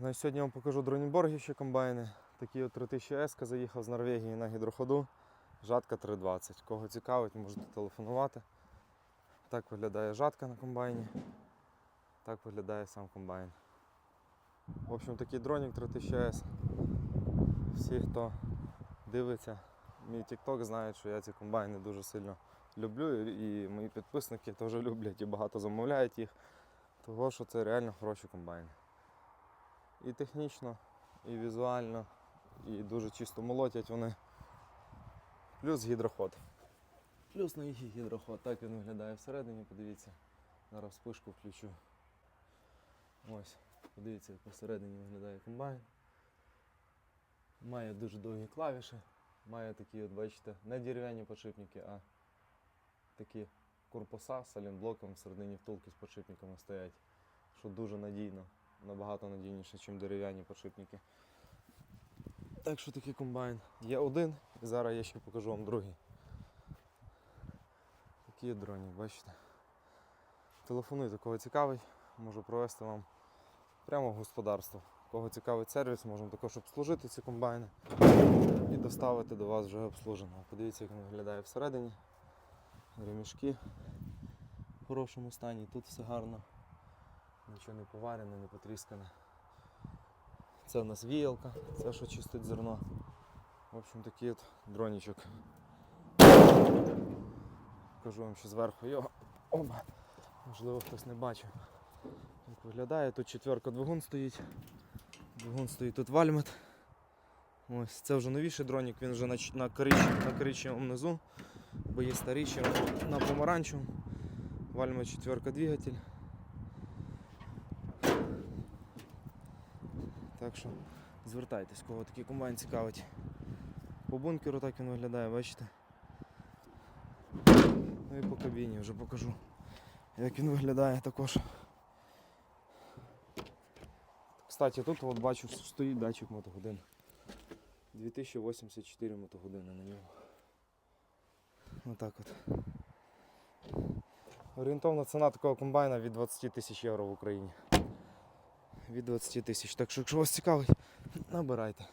Ну, сьогодні вам покажу дроніборгівші комбайни. Такі от 3000 S заїхав з Норвегії на гідроходу. Жатка 320. Кого цікавить, можете телефонувати. Так виглядає жатка на комбайні. Так виглядає сам комбайн. В общем, такий дронік 3000 S. Всі, хто дивиться мій TikTok, знають, що я ці комбайни дуже сильно люблю. І мої підписники теж люблять і багато замовляють їх. Того, що це реально хороші комбайни. І технічно, і візуально, і дуже чисто молотять вони. Плюс гідроход. Плюс на їх гідроход. Так він виглядає всередині, подивіться. Зараз вспишку включу. Ось, подивіться, як посередині виглядає комбайн. Має дуже довгі клавіші. Має такі, от бачите, не дерев'яні подшипники, а такі корпуса з салінблоком всередині втулки з подшипниками стоять. Що дуже надійно набагато надійніше, ніж дерев'яні подшипники. Так що такий комбайн. Є один, і зараз я ще покажу вам другий. Такий дронік, бачите. Телефонуйте, кого цікавить, можу провести вам прямо в господарство. Кого цікавить сервіс, можемо також обслужити ці комбайни і доставити до вас вже обслуженого. Подивіться, як він виглядає всередині. Ремішки в хорошому стані, тут все гарно. Нічого не поварене, не потріскане. Це в нас віялка, це що чистить зерно. В общем, такий от дронічок. Покажу вам ще зверху його. Оба. Можливо, хтось не бачив. Як виглядає, тут четверка двигун стоїть. Двигун стоїть тут вальмет. Ось, це вже новіший дронік, він вже на, на, коричневому, на коричневому низу, бо є старіші на помаранчевому. Вальмет четверка двигатель. Так що звертайтесь, кого такий комбайн цікавить. По бункеру так він виглядає, бачите? Ну і по кабіні вже покажу, як він виглядає також. Кстати, тут от бачу стоїть датчик мотогодин. 2084 мотогодини на нього. Отак от. Орієнтовна ціна такого комбайна від 20 тисяч євро в Україні від 20 тисяч. Так що, якщо вас цікавить, набирайте.